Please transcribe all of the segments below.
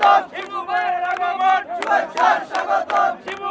স্বাগতম। শিবু ভাইয়ের আগমন। শুভেচ্ছা স্বাগতম শিবু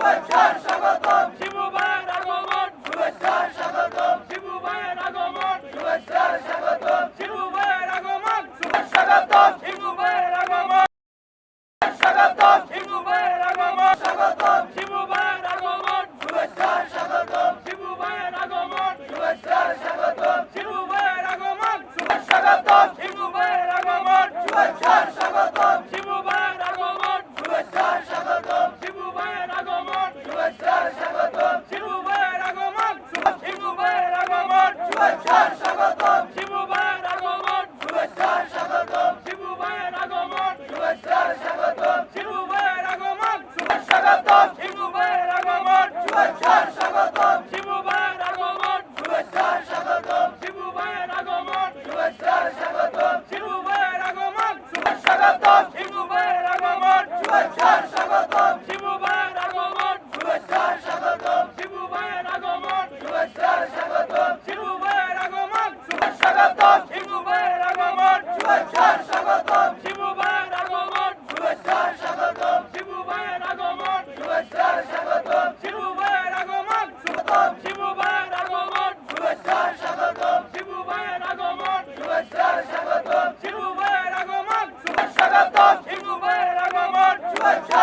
Shut up! স্বাগতম। শিবু ভাইয়ের আগমন। শুভেচ্ছা স্বাগতম। শিবু ভাইয়ের আগমন। শুভেচ্ছা স্বাগতম। শিবু ভাইয়ের আগমন। শুভেচ্ছা স্বাগতম। শিবু ভাইয়ের আগমন। স্বাগতম। শিবু ভাইয়ের আগমন। শুভেচ্ছা স্বাগতম। শিবু ভাইয়ের আগমন। শুভেচ্ছা স্বাগতম। শিবু ভাইয়ের আগমন। শুভেচ্ছা স্বাগতম। শিবু ভাইয়ের আগমন শুভেচ্ছা